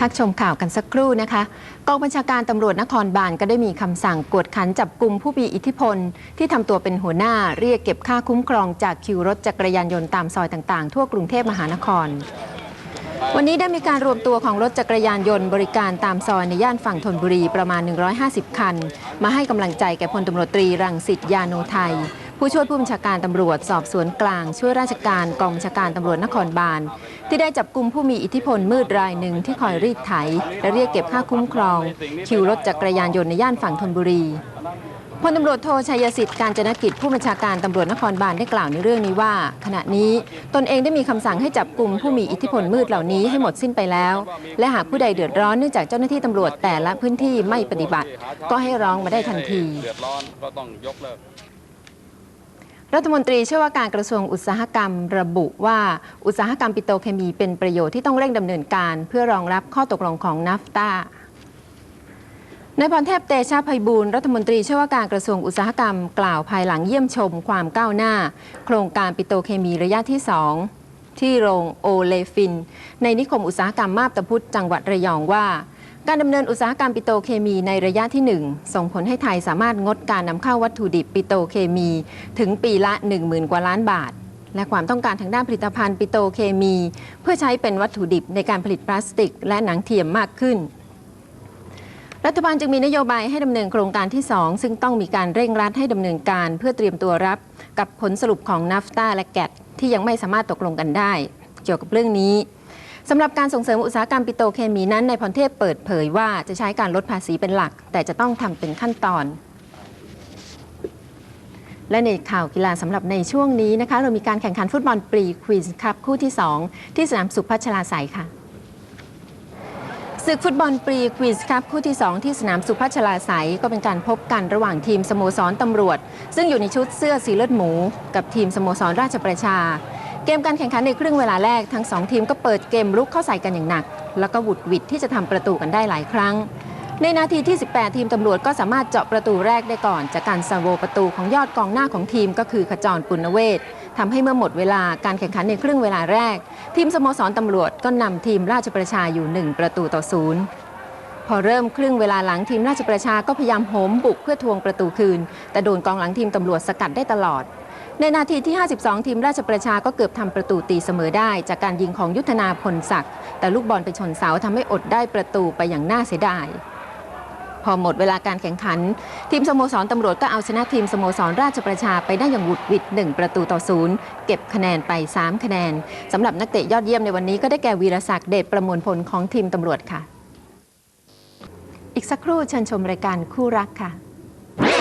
พักชมข่าวกันสักครู่นะคะ กองบัญชาการตำรวจนครบาลก็ได้มีคำสั่งกวดขันจับกลุ่มผู้มีอิทธิพล ที่ทำตัวเป็นหัวหน้าเรียกเก็บค่าคุ้มครองจากคิวรถจักรยานยนต์ตามซอยต่างๆ ทั่วกรุงเทพมหานคร วันนี้ได้มีการรวมตัวของรถจักรยานยนต์บริการตามซอยในย่านฝั่งธนบุรีประมาณ 150 คัน มาให้กำลังใจแก่พลตำรวจตรีรังสิตยาโนไทย ผู้ช่วยผู้บัญชาการตำรวจสอบสวนกลาง ช่วยราชการกองบัญชาการตำรวจนครบาล ที่ได้จับกลุ่มผู้มีอิทธิพลมืดรายหนึ่งที่คอยรีดไถ และเรียกเก็บค่าคุ้มครอง คิวรถจักรยานยนต์ในย่านฝั่งธนบุรีพลตำรวจโทชัยสิทธิ์การจนกิจผู้บัญชาการตำรวจนครบาลได้กล่าวในเรื่องนี้ว่า ขณะนี้ตนเองได้มีคำสั่งให้จับกลุ่มผู้มีอิทธิพลมืดเหล่านี้ให้หมดสิ้นไปแล้ว และหากผู้ใดเดือดร้อนเนื่องจากเจ้าหน้าที่ตำรวจแต่ละพื้นที่ไม่ปฏิบัติ ก็ให้ร้องมาได้ทันทีเดือด รัฐมนตรีช่วยว่าการกระทรวงอุตสาหกรรมระบุว่าอุตสาหกรรมปิโตรเคมีเป็นประโยชน์ที่ต้องเร่งดำเนินการ เพื่อรองรับข้อตกลงของนัฟตานายพรเทพเตชะภัยบูลรัฐมนตรีช่วยว่าการกระทรวงอุตสาหกรรมกล่าวภายหลังเยี่ยมชมความก้าวหน้า โครงการปิโตรเคมีระยะที่ 2 ที่โรงโอเลฟิน ในนิคมอุตสาหกรรมมาบตาพุธจังหวัดระยองว่า การดำเนินอุตสาหกรรมปิโตเคมีในระยะที่ 1 ส่งผลให้ไทยสามารถงดการนำเข้าวัตถุดิบปิโตเคมี ถึงปีละ 10,000 กว่าล้านบาท และความต้องการทางด้านผลิตภัณฑ์ปิโตเคมี เพื่อใช้เป็นวัตถุดิบในการผลิตพลาสติก และหนังเทียมมากขึ้น รัฐบาลจึงมีนโยบายให้ดำเนินโครงการที่ 2 ซึ่งต้องมีการเร่งรัดให้ดำเนินการ เพื่อเตรียมตัวรับ กับผลสรุปของนัฟตาและแกตที่ยังไม่สามารถตกลงกันได้ เกี่ยวกับเรื่องนี้ สำหรับการส่งเสริมอุตสาหกรรมปิโตรเคมีนั้นในพรเทพเปิดเผยว่าจะใช้การลดภาษีเป็นหลัก แต่จะต้องทำเป็นขั้นตอน และในข่าวกีฬาสำหรับในช่วงนี้นะคะ เรามีการแข่งขันฟุตบอลปรีควีนส์คัพคู่ที่ 2 ที่สนามสุพัชลาไสยค่ะศึกฟุตบอลปรีควีนส์คัพคู่ที่ 2 ที่สนามสุพัชลาไสยก็เป็นการพบกันระหว่างทีมสโมสรตำรวจ ซึ่งอยู่ในชุดเสื้อสีเลือดหมู กับทีมสโมสรราชประชา กมการแข่งขันในครึ่งเวลาแรกทั้งสองทีมก็เปิดเกมรุกเข้าใส่กันอย่างหนัก แล้วก็หวุดหวิดที่จะทำประตูกันได้หลายครั้ง ในนาทีที่ 18 ทีมตำรวจก็สามารถเจาะประตูแรกได้ก่อน จากการซาโวประตูของยอดกองหน้าของทีมก็คือขจรปุณเวศทำให้เมื่อหมดเวลาการแข่งขันในครึ่งเวลาแรก ทีมสโมสรตำรวจก็นำทีมราชประชาอยู่ 1 ประตูต่อศูนย์พอเริ่มครึ่งเวลาหลังทีมราชประชาก็พยายามโหมบุกเพื่อทวงประตูคืน แต่โดนกองหลังทีมตำรวจสกัดได้ตลอด ในนาทีที่ 52 ทีมราชประชาก็เกือบทำประตูตีเสมอได้ จากการยิงของยุทธนาพลศักดิ์แต่ลูกบอลไปชนเสาทำให้อดได้ประตูไปอย่างน่าเสียดาย พอหมดเวลาการแข่งขัน ทีมสโมสรตำรวจก็เอาชนะทีมสโมสรราชประชาไปได้อย่างหวุดหวิด 1 ประตูต่อศูนย์เก็บคะแนนไป 3 คะแนนสำหรับนักเตะยอดเยี่ยมในวันนี้ก็ได้แก่วีรศักดิ์เดชประมวลผลของทีมตำรวจค่ะ อีกสักครู่เชิญชมรายการคู่รักค่ะ